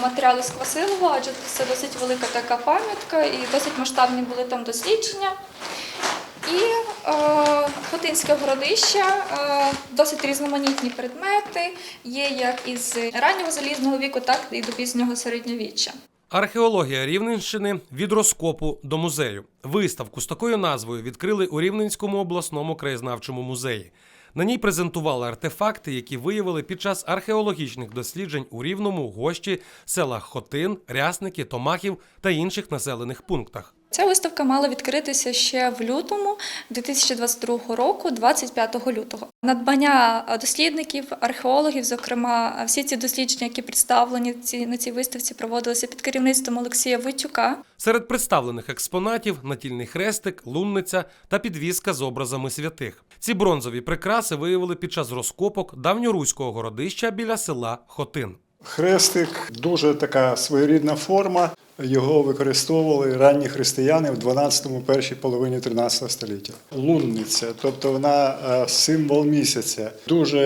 Матеріали з Квасилова, адже це досить велика така пам'ятка і досить масштабні були там дослідження. І е, Хотинське городище, е, досить різноманітні предмети, є як із раннього залізного віку, так і до пізнього середньовіччя. Археологія Рівненщини від розкопу до музею. Виставку з такою назвою відкрили у Рівненському обласному краєзнавчому музеї. На ній презентували артефакти, які виявили під час археологічних досліджень у Рівному гощі селах Хотин, Рясники, Томахів та інших населених пунктах. Ця виставка мала відкритися ще в лютому 2022 року, 25 лютого. Надбання дослідників, археологів, зокрема, всі ці дослідження, які представлені ці- на цій виставці, проводилися під керівництвом Олексія Витюка. Серед представлених експонатів натільний хрестик, лунниця та підвіска з образами святих. Ці бронзові прикраси виявили під час розкопок давньоруського городища біля села Хотин. Хрестик дуже така своєрідна форма. Його використовували ранні християни в 12-му, першій половині 13 століття. Лунниця, тобто вона е, символ місяця. Дуже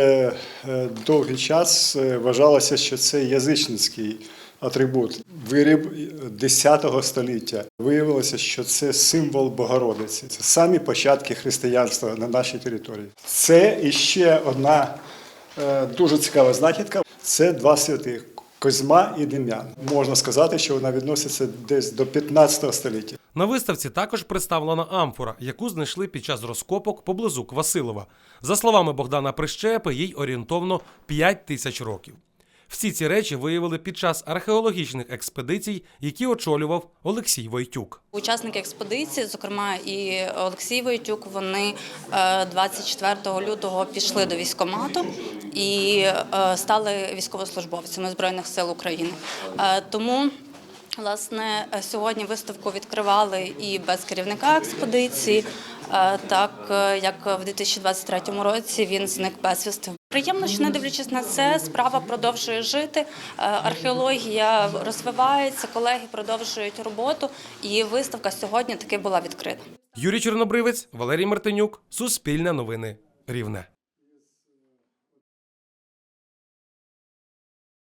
е, довгий час е, вважалося, що це язичницький атрибут. Виріб 10 століття. Виявилося, що це символ Богородиці. Це самі початки християнства на нашій території. Це іще одна Дуже цікава знахідка. Це два святих Козьма і Дем'ян. Можна сказати, що вона відноситься десь до 15 століття. На виставці також представлена амфора, яку знайшли під час розкопок поблизу Квасилова. За словами Богдана Прищепи, їй орієнтовно 5 тисяч років. Всі ці речі виявили під час археологічних експедицій, які очолював Олексій Войтюк. Учасники експедиції, зокрема і Олексій Войтюк, вони е, 24 лютого пішли до військкомату і е, стали військовослужбовцями Збройних сил України. Е, Тому Власне, сьогодні виставку відкривали і без керівника експедиції, е, так е, як в 2023 році він зник безвісти. Приємно, що не дивлячись на це, справа продовжує жити. е, Археологія розвивається, колеги продовжують роботу, і виставка сьогодні таки була відкрита. Юрій Чорнобривець, Валерій Мартинюк, Суспільне новини, Рівне.